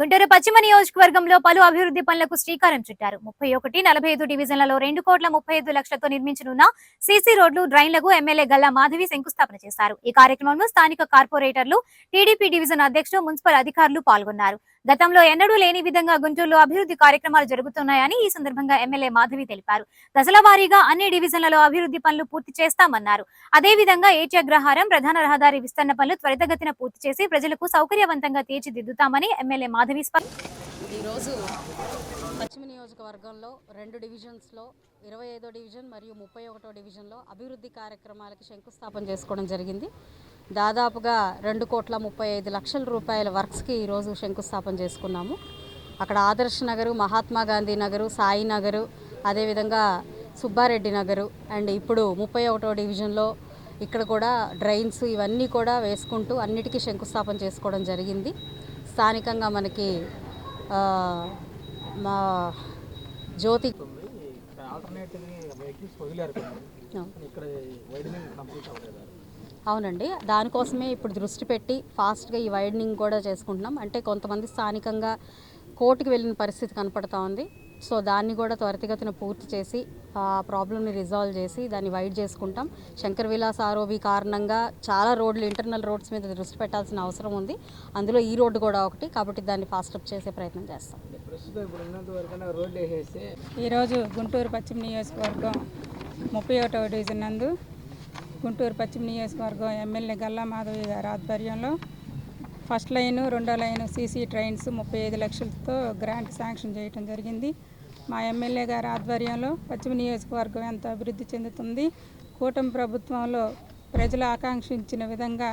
గుంటూరు పశ్చిమ నియోజకవర్గంలో పలు అభివృద్ధి పనులకు శ్రీకారం చుట్టారు. ముప్పై ఒకటి నలభై ఐదు డివిజన్లలో రెండు కోట్ల ముప్పై ఐదు లక్షలతో నిర్మించనున్న సీసీ రోడ్లు డ్రైన్లకు ఎమ్మెల్యే గల్లా మాధవి శంకుస్థాపన చేశారు. ఈ కార్యక్రమంలో స్థానిక కార్పొరేటర్లు టీడీపీ డివిజన్ అధ్యక్షుడు మున్సిపల్ అధికారులు పాల్గొన్నారు. గతంలో ఎన్నడూ లేని విధంగా గుంటూరులో అభివృద్ధి కార్యక్రమాలు జరుగుతున్నాయని ఈ సందర్భంగా ఎమ్మెల్యే మాధవి తెలిపారు. దశల వారీగా అన్ని డివిజన్లలో అభివృద్ధి పనులు పూర్తి చేస్తామన్నారు. అదే విధంగా ప్రధాన రహదారి విస్తరణ పనులు త్వరితగతిన పూర్తి చేసి ప్రజలకు సౌకర్యవంతంగా తీర్చిదిద్దుతామని ఎమ్మెల్యే మాధవి ఈరోజు పశ్చిమ నియోజకవర్గంలో రెండు డివిజన్స్లో ఇరవై ఐదో డివిజన్ మరియు ముప్పై ఒకటో డివిజన్లో అభివృద్ధి కార్యక్రమాలకి శంకుస్థాపన చేసుకోవడం జరిగింది. దాదాపుగా రెండు కోట్ల ముప్పై ఐదు లక్షల రూపాయల వర్క్స్కి ఈరోజు శంకుస్థాపన చేసుకున్నాము. అక్కడ ఆదర్శ్ నగరు మహాత్మా గాంధీ నగరు సాయి నగరు అదేవిధంగా సుబ్బారెడ్డి నగరు అండ్ ఇప్పుడు ముప్పై ఒకటో డివిజన్లో ఇక్కడ కూడా డ్రైన్స్ ఇవన్నీ కూడా వేసుకుంటూ అన్నిటికీ శంకుస్థాపన చేసుకోవడం జరిగింది. స్థానికంగా మనకి మా జ్యోతి ఇక్కడ వైడనింగ్ కంప్లీట్ అవ్వలేదు? అవునండి. దానికోసమే ఇప్పుడు దృష్టి పెట్టి ఫాస్ట్గా ఈ వైడనింగ్ కూడా చేసుకుంటున్నాం. అంటే కొంతమంది స్థానికంగా కోర్టుకు వెళ్ళిన పరిస్థితి కనపడతా ఉంది. సో దాన్ని కూడా త్వరితగతిన పూర్తి చేసి ఆ ప్రాబ్లమ్ని రిజాల్వ్ చేసి దాన్ని వైడ్ చేసుకుంటాం. శంకర్ విలాస్ ఆర్ఓబి కారణంగా చాలా రోడ్లు ఇంటర్నల్ రోడ్స్ మీద దృష్టి పెట్టాల్సిన అవసరం ఉంది. అందులో ఈ రోడ్డు కూడా ఒకటి. కాబట్టి దాన్ని ఫాస్ట్ అప్ చేసే ప్రయత్నం చేస్తాం. ఈరోజు గుంటూరు పశ్చిమ నియోజకవర్గం ముప్పై ఒకటవ డివిజన్ నందు గుంటూరు పశ్చిమ నియోజకవర్గం ఎమ్మెల్యే గల్లా మాధవి గారి ఆధ్వర్యంలో ఫస్ట్ లైను రెండో లైను సీసీ ట్రైన్స్ ముప్పై ఐదు లక్షలతో గ్రాంట్ శాంక్షన్ చేయడం జరిగింది. మా ఎమ్మెల్యే గారి ఆధ్వర్యంలో పశ్చిమ నియోజకవర్గం ఎంత అభివృద్ధి చెందుతుంది కూటమి ప్రభుత్వంలో ప్రజలు ఆకాంక్షించిన విధంగా